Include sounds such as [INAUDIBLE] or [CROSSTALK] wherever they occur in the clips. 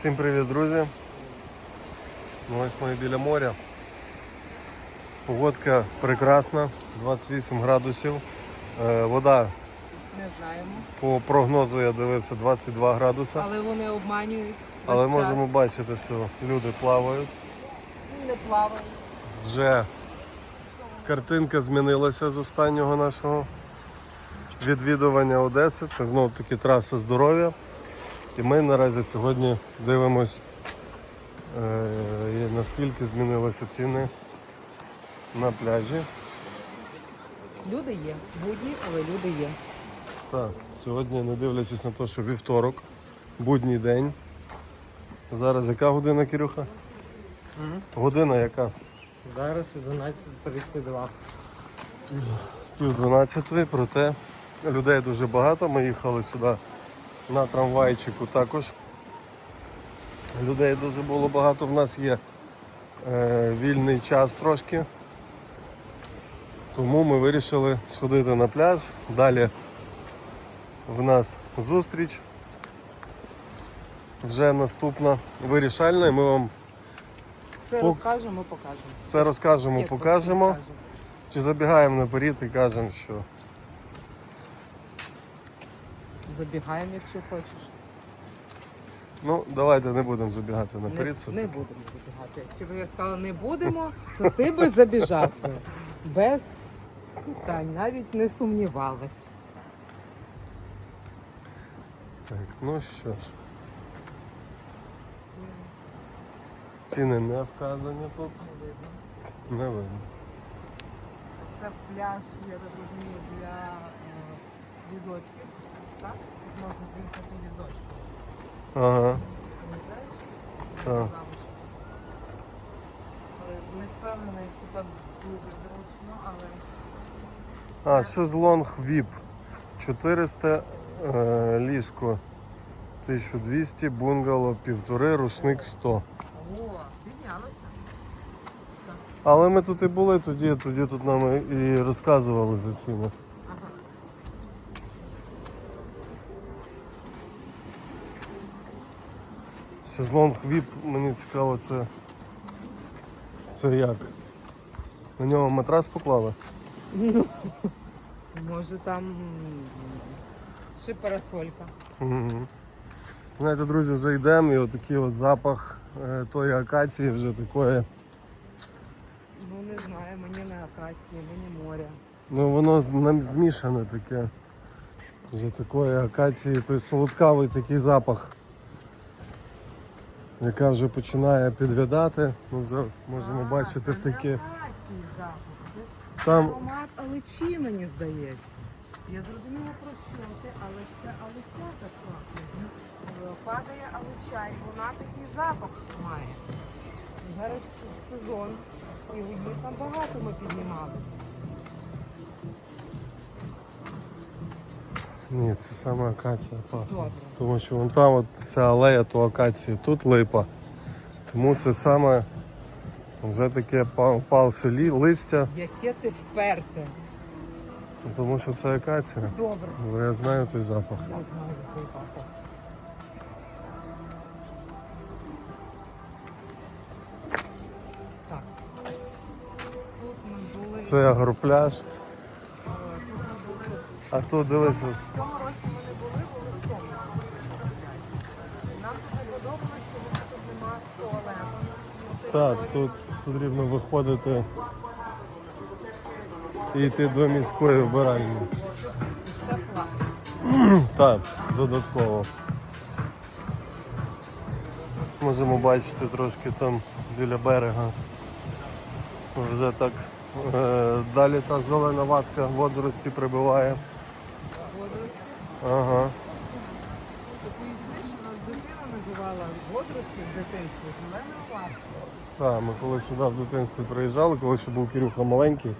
Всім привіт, друзі. Ну, Ось ми біля моря. Погодка прекрасна, 28 градусів. Е, Вода Не знаємо. по прогнозу я дивився 22 градуса. Але вони обманюють. Але час. можемо бачити, що люди плавають. не плавають. Вже картинка змінилася з останнього нашого відвідування Одеси. Це знову таки траса здоров'я. І ми наразі сьогодні дивимось, е, наскільки змінилися ціни на пляжі. Люди є. Будні, але люди є. Так, сьогодні, не дивлячись на те, що вівторок, будній день. Зараз яка година, Кирюха? Година яка? Зараз 11.32. пів 12, проте людей дуже багато. Ми їхали сюди на трамвайчику також. Людей дуже було багато. В нас є е, вільний час трошки. Тому ми вирішили сходити на пляж. Далі в нас зустріч. Вже наступна вирішальна, і ми вам Все Пок- розкажемо, покажемо. все розкажемо, покажемо. Чи забігаємо наперед і кажемо, що Забігаємо, якщо хочеш. Ну, давайте не будемо забігати Не, наперед. не все-таки. будемо забігати. Якщо б я сказала не будемо, то ти би забіжав. би. Без питань, навіть не сумнівалась. Так, ну що ж. Ціни не вказані тут, Не видно. не видно. Це пляж, я так розумію, для е, візочків. Так? Можна приїхати візочки. Ага, так. Але не впевнена, що так дуже зручно, але А, шезлонг VIP. 400 е, ліжко 1200, бунгало півтори, рушник 100. о, піднялося. Але ми тут і були тоді, тоді тут нам і розказували за ціни. Шезлонг VIP, мені цікаво, це. Це як? На нього матрас поклали? Ну, може там ще парасолька. Мгм. Знаєте, друзі, вже йдемо і отакий от запах е, тої акації вже такої. Ну не знаю, мені не акації, мені моря. Ну воно нам змішане таке. Вже такої акації, той солодкавий такий запах. Яка вже починає підвядати. Ми вже можемо бачити. Це Там аромат алечі, мені здається. Я зрозуміла про що ти, але це алеча така. Е, Падає алеча, і вона такий запах має. Зараз сезон, і них там багато ми піднімалися. Ні, це саме акація пахне. Тому що вон там от ця алея то акації, тут липа. Тому це саме вже таке па- впавши лі- листя, Яке ти вперте. тому що це акація. Добре. Але я знаю той запах. Я знаю, який запах. Так. Тут ми були. Це агропляж. А тут дивись, В цьому році ми не були, були в тому. Нам тут не подобалось, тому що тут нема туалету. Так, тут потрібно виходити і йти до міської вбиральні. Ще. [CLEARS THROAT] Так, додатково. Можемо бачити трошки там біля берега. Вже так е, далі та зелена ватка водорості прибиває. Ага. Таку знаєш, у нас дитина називала водорості в дитинстві зеленою варкою. Так, ми коли сюди в дитинстві приїжджали, коли ще був Кирюха маленький.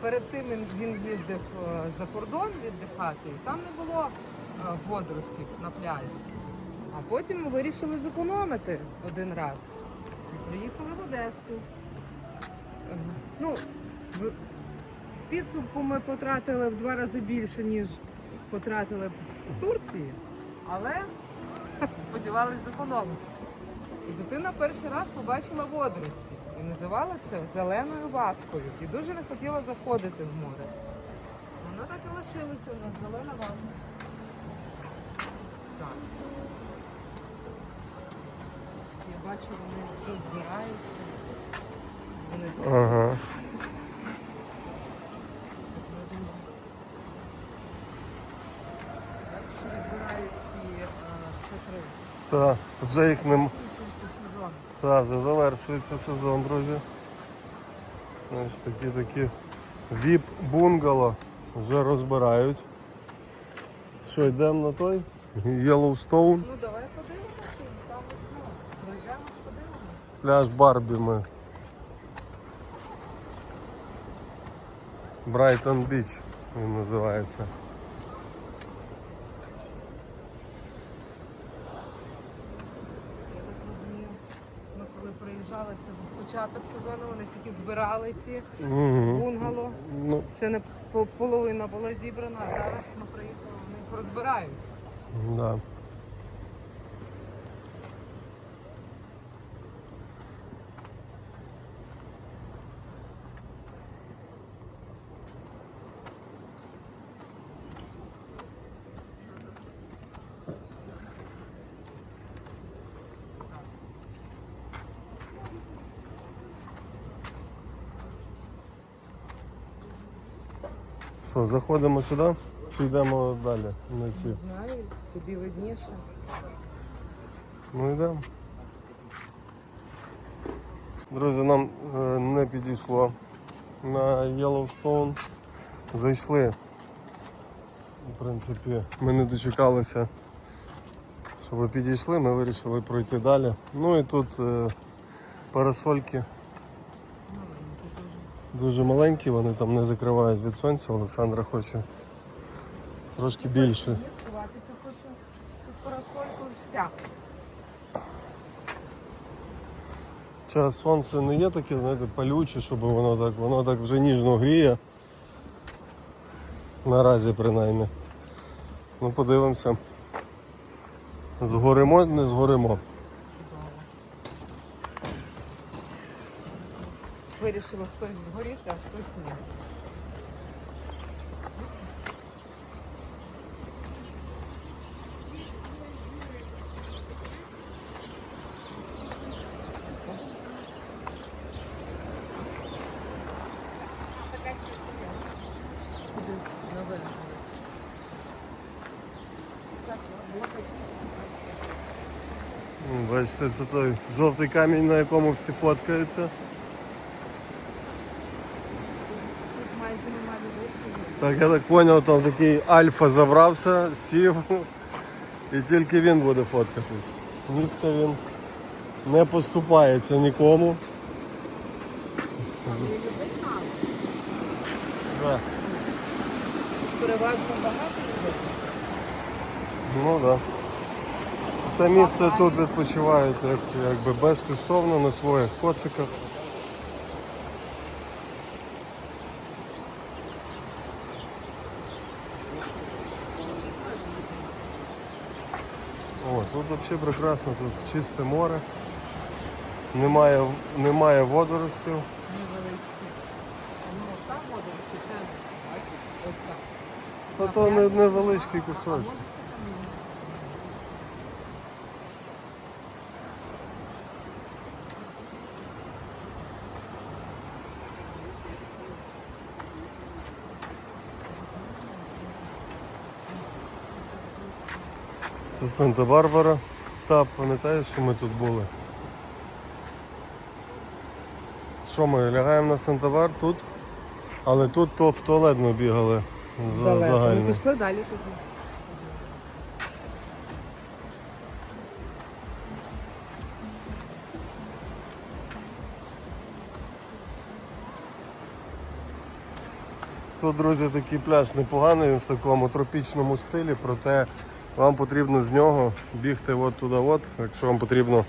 Перед тим він, він їздив е, за кордон віддихати, і там не було е, водоростів на пляжі. А потім ми вирішили зекономити один раз. І приїхали в Одесу. Е, Ну, в в підсумку ми потратили в два рази більше, ніж потратили в Турції, але сподівалися зекономити. І дитина перший раз побачила водорості і називала це зеленою ваткою. І дуже не хотіла заходити в море. Воно так і лишилося у нас зелена ватка. Так. Я бачу, вони вже збираються. Вони Ага. не дуже. Бачу, що відбирають ці е, шатри. Так, вже їх нем... Сезон. Так, вже завершується сезон, друзі. Значить, такі такі віп бунгало вже розбирають. Що, йдемо на той? Єлоустоун. Ну давай подивимося, там вікно. Подивимося. Пляж Барбі ми. Брайтон Біч він називається. Я так розумію, ми коли приїжджали, це був початок сезону, вони тільки збирали ці бунгало. Ну, Ще не по- половина була зібрана, а зараз ми приїхали, вони їх розбирають. да. Що, заходимо сюди чи йдемо далі? Ті? Знаю, тобі видніше. Ну йдемо. Друзі, нам е, не підійшло на Yellowstone. Зайшли. В принципі, ми не дочекалися, щоб підійшли, ми вирішили пройти далі. Ну і тут е, парасольки дуже. маленькі, вони там не закривають від сонця. Олександра хоче трошки більше. Сховатися хочу. Тут парасольку вся. Час сонце не є таке, знаєте, палюче, щоб воно так, воно так вже ніжно гріє. Наразі принаймні. Ну подивимося. Згоримо, не згоримо. Вирішили хтось згоріти, а хтось ні. М, Бачите, це той жовтий камінь, на якому всі фоткаються. Тут майже немає людей сидіти. Так, я так зрозумів, там такий альфа забрався, сів і тільки він буде фоткатись. Місце він не поступається нікому. Да. Переважно багато людей. Ну так. Да. Це місце тут відпочивають як, якби безкоштовно на своїх коциках. О, тут взагалі прекрасно, тут чисте море, немає, немає водоростів. Та то не, невеличкий кусочок. Це Санта-Барбара. Та, пам'ятаєш, що ми тут були? Що ми лягаємо на Санта-Бар тут? Але тут то в туалет ми бігали за Далеко. Ми пішли далі тоді. Тут, друзі, такий пляж непоганий, він в такому тропічному стилі, проте вам потрібно з нього бігти от туди, от, якщо вам потрібно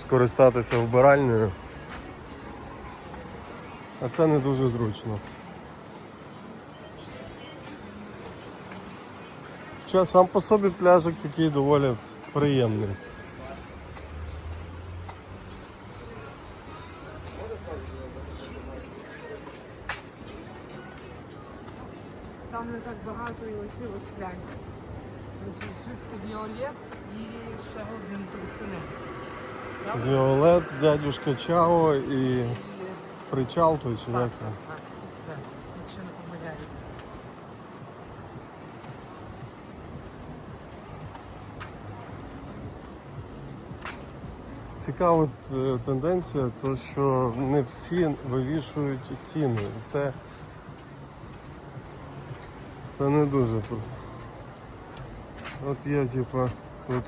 скористатися вбиральнею. А це не дуже зручно. Ще сам по собі пляжик такий доволі приємний. Дядюшка Чао і причал той чи як там. так, все. Якщо не помиляюся. Цікава е, тенденція, то що не всі вивішують ціни. Це, це не дуже. От є, типа, тут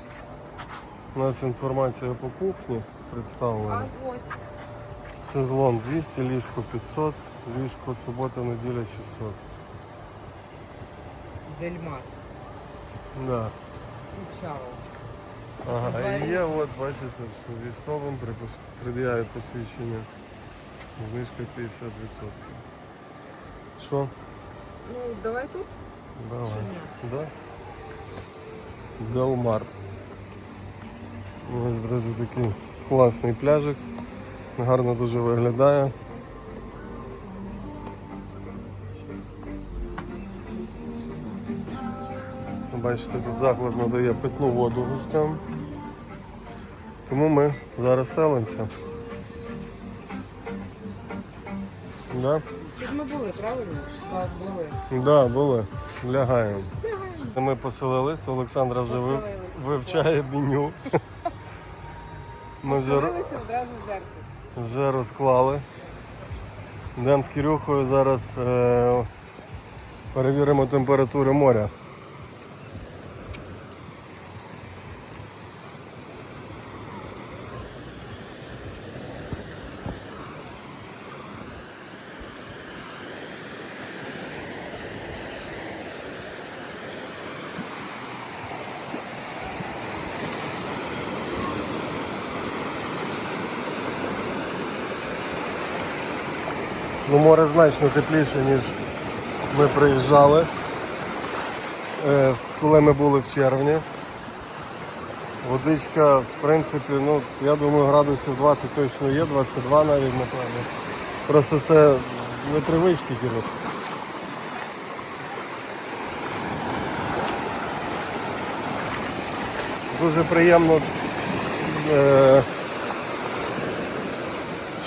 у нас інформація по кухні представлена. А Шезлон 200, ліжко 500, ліжко субота, неділя 600. Дельмар. Да. І чао. Ага, і є, от бачите, що військовим пред'являють посвідчення. Знижка 50%. Що? Ну, давай тут. Давай. Чи ні? Да? Делмар. Ось, друзі, такий класний пляжик. Гарно дуже виглядає. Бачите, тут заклад надає питну воду гостям. Тому ми зараз селимося. Да? Тут ми були, правильно? Так, були. Да, були. Лягаємо. Ми поселились, Олександра вже вив- вивчає меню. Ми вже, Дивилися одразу в зеркало. вже розклали. Йдемо з Кирюхою зараз е, перевіримо температуру моря. Море значно тепліше, ніж ми приїжджали, е, коли ми були в червні. Водичка, в принципі, ну, я думаю, градусів 20 точно є, 22 навіть, напевно. Просто це непривички Кирил. Дуже приємно е,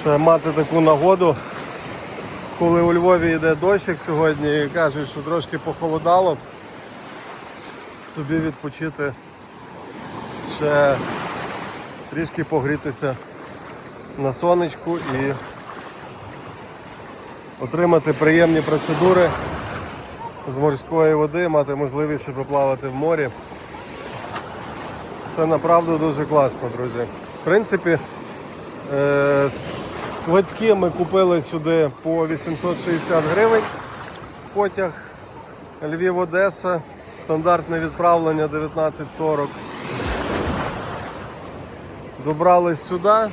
ще мати таку нагоду коли у Львові йде дощик сьогодні і кажуть, що трошки похолодало, собі відпочити, ще трішки погрітися на сонечку і отримати приємні процедури з морської води, мати можливість ще поплавати в морі. Це направду дуже класно, друзі. В принципі, е, Квитки ми купили сюди по 860 гривень. Потяг Львів-Одеса, стандартне відправлення 19.40. Добрались сюди.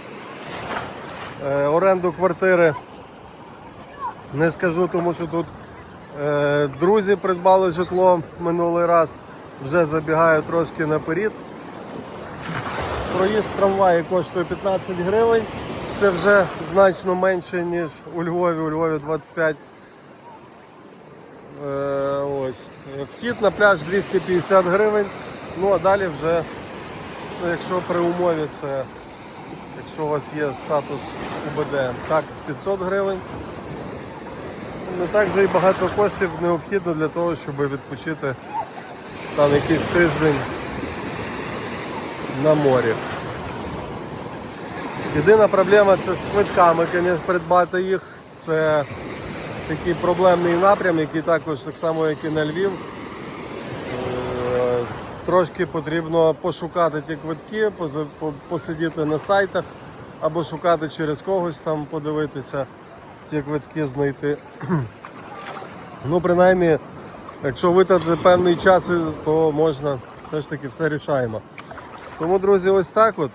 Е, оренду квартири не скажу, тому що тут е, друзі придбали житло минулий раз, вже забігаю трошки наперед. Проїзд трамваї коштує 15 гривень. Це вже значно менше, ніж у Львові. У Львові 25. Е, ось. Вхід на пляж 250 гривень. Ну а далі вже, ну, якщо при умові це, якщо у вас є статус УБД, так 500 гривень. Не так вже і багато коштів необхідно для того, щоб відпочити там якийсь тиждень на морі. Єдина проблема це з квитками, звісно, придбати їх. Це такий проблемний напрям, який також так само, як і на Львів. Е, Трошки потрібно пошукати ті квитки, посидіти на сайтах або шукати через когось там, подивитися, ті квитки знайти. [CLEARS THROAT] Ну, принаймні, якщо витратити певний час, то можна все ж таки все рішаємо. Тому, друзі, ось так от.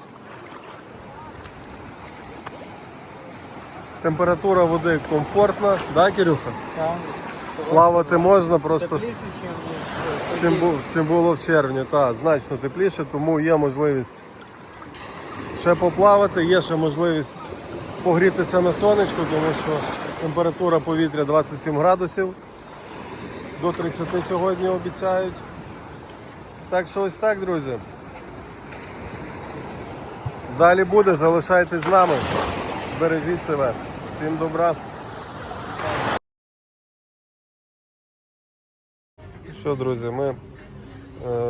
Температура води комфортна, да, Кирюха? Там Плавати можна, просто тепліше, ніж чим, бу- чим було в червні, так, значно тепліше, тому є можливість ще поплавати, є ще можливість погрітися на сонечку, тому що температура повітря 27 градусів. До 30 сьогодні обіцяють. Так що ось так, друзі. Далі буде, залишайтесь з нами. Бережіть себе. Всім добра. Що, друзі, ми е,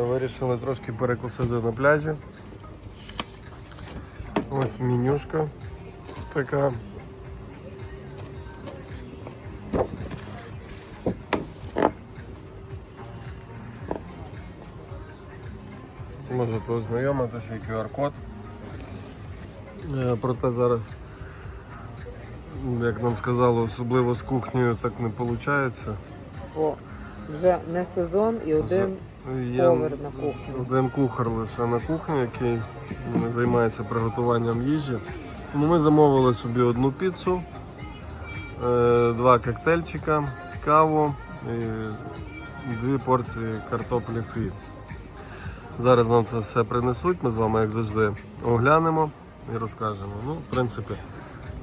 вирішили трошки перекусити на пляжі. Ось менюшка така. Можете ознайомитися, QR-код. Е, Проте зараз, як нам сказали, особливо з кухнею так не виходить. О, вже не сезон і один Є Повар на кухні. один кухар лише на кухні, який займається приготуванням їжі. Тому ми замовили собі одну піцу, е, два коктейльчика, каву і дві порції картоплі фрі. Зараз нам це все принесуть, ми з вами, як завжди, оглянемо і розкажемо. Ну, в принципі,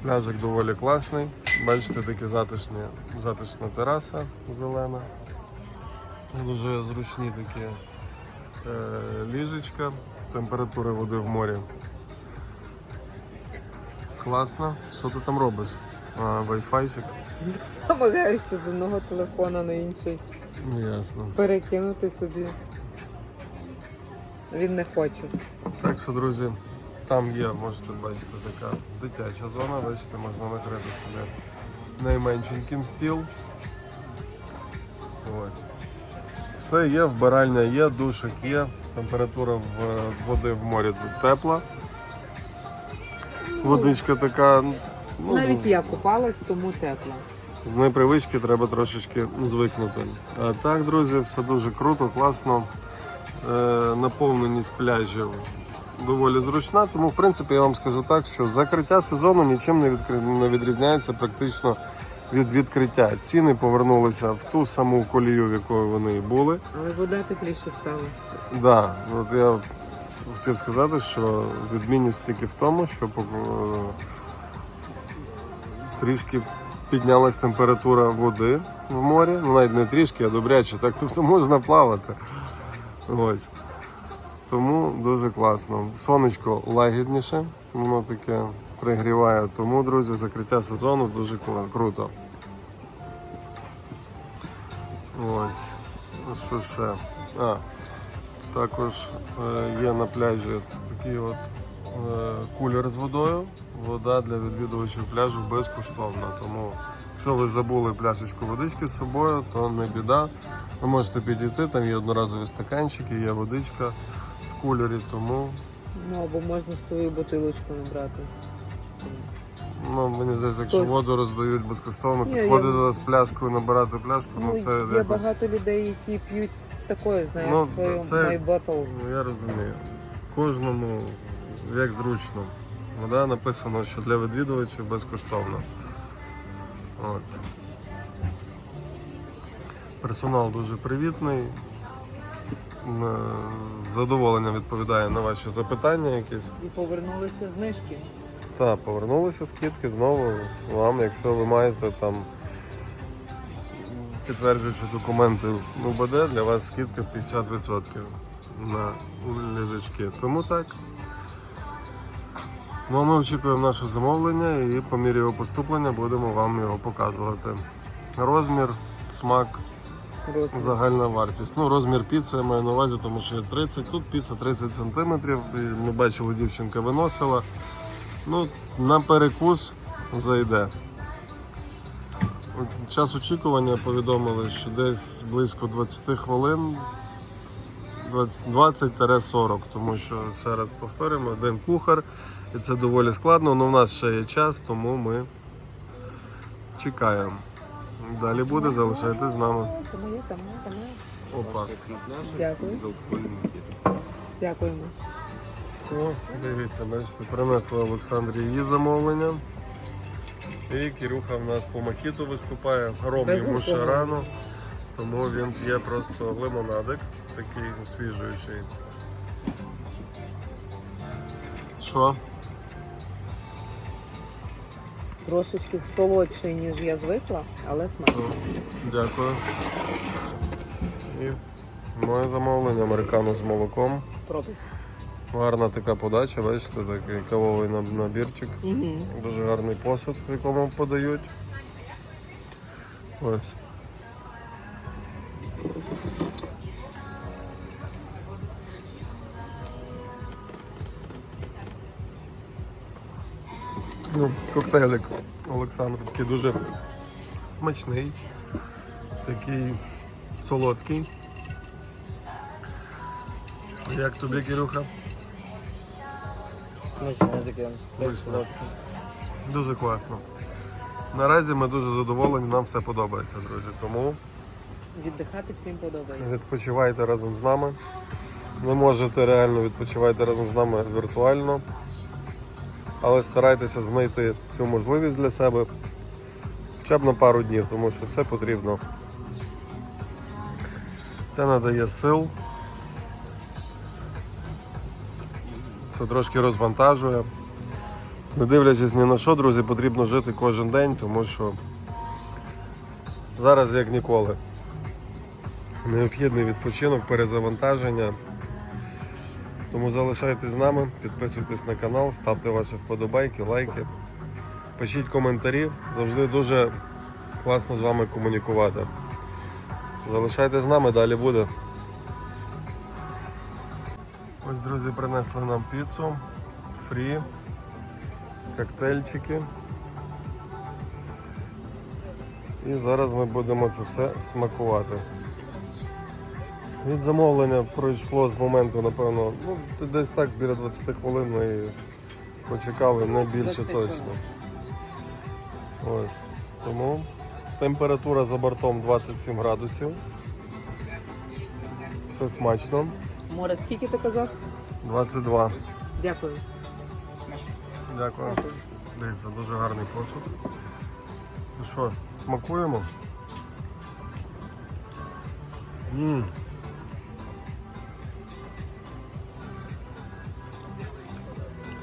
пляжик доволі класний. Бачите, такі затишні, затишна тераса зелена. Дуже зручні такі е, ліжечка, температура води в морі. Класно. Що ти там робиш? Вайфайчик? намагаюся з одного телефона на інший Ясно. перекинути собі. Він не хоче. Так що, друзі, там є, можете бачити, така дитяча зона, бачите, можна накрити собі найменшеньким стіл. Ось. Все є, вбиральня є, душик є, температура в, води в морі тут тепла. Водичка така, ну, Навіть я купалась, тому тепло. з непривички треба трошечки звикнути. А так, друзі, все дуже круто, класно. Е, наповненість пляжів доволі зручна. Тому, в принципі, я вам скажу так, що закриття сезону нічим не, відкри... не відрізняється практично від відкриття. Ціни повернулися в ту саму колію, в якої вони і були. Але вода тепліше стала. Да, от я хотів сказати, що відмінність тільки в тому, що е, трішки піднялась температура води в морі. Ну навіть не трішки, а добряче. Так тобто можна плавати. Ось. Тому дуже класно. Сонечко лагідніше, воно таке пригріває. Тому, друзі, закриття сезону дуже круто. Ось. Що ще? А, також е, є на пляжі такий от е, кулер з водою. Вода для відвідувачів пляжу безкоштовна. Тому, якщо ви забули пляшечку водички з собою, то не біда. Ви можете підійти, там є одноразові стаканчики, є водичка в кулері, тому Ну або можна в свою бутилочку набрати. ну, мені здається, якщо Хтось- воду роздають безкоштовно, підходити я- з пляшкою, набирати пляшку, ну, Ну, це є якось. багато людей, які п'ють з такої, знаєш, Ну, свою це- My Bottle. Ну, я розумію. Кожному як зручно. Вода написано, що для відвідувачів безкоштовно. От. Персонал дуже привітний. М, З задоволенням відповідає на ваші запитання якісь. І повернулися знижки. Так, повернулися скидки знову вам, якщо ви маєте там підтверджуючи документи УБД, для вас скидка 50% на ліжечки. Тому так. Ну, ми очікуємо наше замовлення і по мірі його поступлення будемо вам його показувати. Розмір, смак, Розмір. загальна вартість. Ну, розмір піци я маю на увазі, тому що є 30, тут піца 30 см. Ми бачили, дівчинка виносила. Ну, на перекус зайде. Час очікування повідомили, що десь близько 20 хвилин 20 20-40, тому що ще раз повторюємо, один кухар, і це доволі складно, але в нас ще є час, тому ми чекаємо. Далі буде, залишайтесь з нами. Опа. Дякую. Дякуємо. О, дивіться, бачите, принесли Олександрі її замовлення. І Кирюха в нас по макіту виступає. Ром Без йому ще рано, тому він п'є просто лимонадик, такий освіжуючий. Що? Трошечки солодший, ніж я звикла, але смачно. Дякую. І моє замовлення американо з молоком. Пробуй. Гарна така подача, бачите, такий кавовий набірчик. Угу. Дуже гарний посуд, в якому подають. Ось. Ну, коктейлик Олександр такий дуже смачний, такий солодкий. Як тобі, Кирюха? Смачне таке. Смачне. Дуже класно. Наразі ми дуже задоволені, нам все подобається, друзі. Тому Віддихати всім подобається. відпочивайте разом з нами. Ви можете реально відпочивати разом з нами віртуально, але старайтеся знайти цю можливість для себе хоча б на пару днів, тому що це потрібно. Це надає сил. Це трошки розвантажує. Не дивлячись ні на що, друзі, потрібно жити кожен день, тому що зараз як ніколи. Необхідний відпочинок, перезавантаження. Тому залишайтесь з нами, підписуйтесь на канал, ставте ваші вподобайки, лайки, пишіть коментарі. Завжди дуже класно з вами комунікувати. Залишайтесь з нами, далі буде. Ось, друзі, принесли нам піцу, фрі, коктейльчики. І зараз ми будемо це все смакувати. Від замовлення пройшло з моменту, напевно, ну, десь так біля 20 хвилин ми почекали, не більше точно. Ось. Тому температура за бортом 27 градусів. Все смачно. Море, скільки ти казав? 22. Дякую. Дякую. Дивіться, дуже гарний посуд. Ну що, смакуємо? м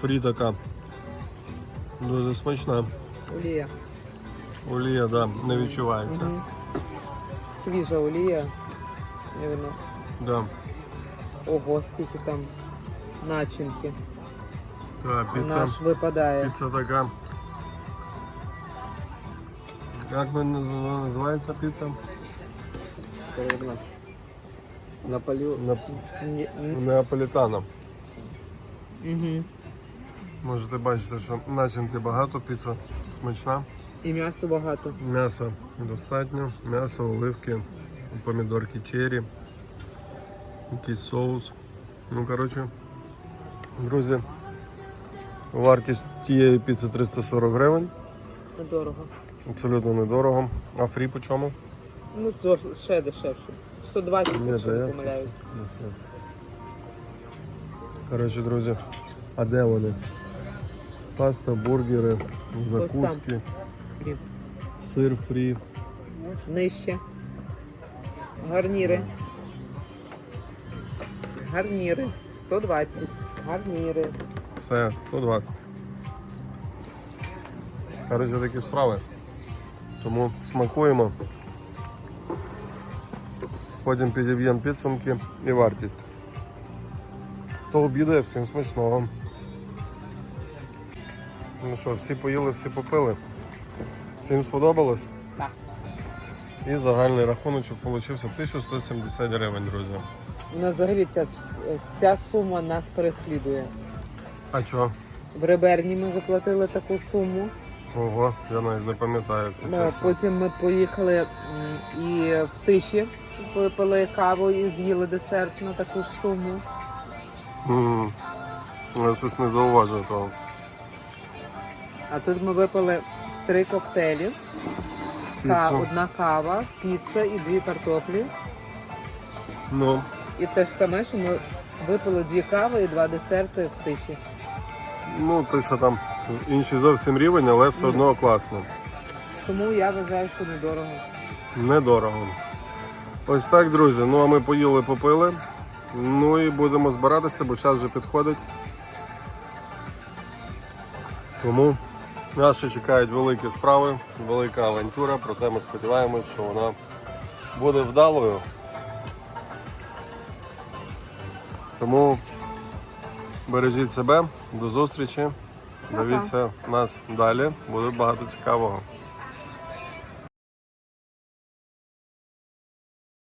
Фрі така. Дуже смачна. Олія. Олія, да, не відчувається. Свіжа олія. І воно. Да. Ого, скільки там начинки. Да, піца, Вона аж випадає. піца така. Як вона наз- називається піца? Передна. Напалю. Нап- Ні- ні. Можете бачити, що начинки багато, піца смачна. І м'ясо багато. М'яса достатньо. М'ясо, оливки, помідорки черрі, якийсь соус. Ну, коротше, друзі, вартість тієї піци 340 гривень. Недорого. Абсолютно недорого. А фрі по чому? Ну, ще дешевше. 120, Ні, якщо не помиляюсь. Коротше, друзі, а де вони? Паста, бургери, закуски, Фрі. сир фрі. Нижче. Гарніри. Гарніри. 120. Гарніри. Все, 120. Коротше, такі справи. Тому смакуємо. Потім підіб'ємо підсумки і вартість. Хто обідає, всім смачного. Ну що, всі поїли, всі попили. Всім сподобалось? Так. І загальний рахуночок получився 1170 гривень, друзі. У нас взагалі ця, ця сума нас переслідує. А чого? В Реберні ми заплатили таку суму. Ого, я навіть не пам'ятаю це Е, чесно. Потім ми поїхали м, і в тиші випили каву і з'їли десерт на таку ж суму. М, Я щось не зауважив того. А тут ми випили три коктейлі, Піцу. одна кава, піца і дві картоплі. Ну, І те ж саме, що ми випили дві кави і два десерти в тиші. ну ти що там інший зовсім рівень, але все одно класно. Тому я вважаю, що недорого. Недорого. Ось так, друзі. Ну а ми поїли, попили. Ну і будемо збиратися, бо час вже підходить. Тому Нас ще чекають великі справи, велика авантюра, проте ми сподіваємось, що вона буде вдалою. Тому бережіть себе, до зустрічі. Дивіться нас далі, буде багато цікавого.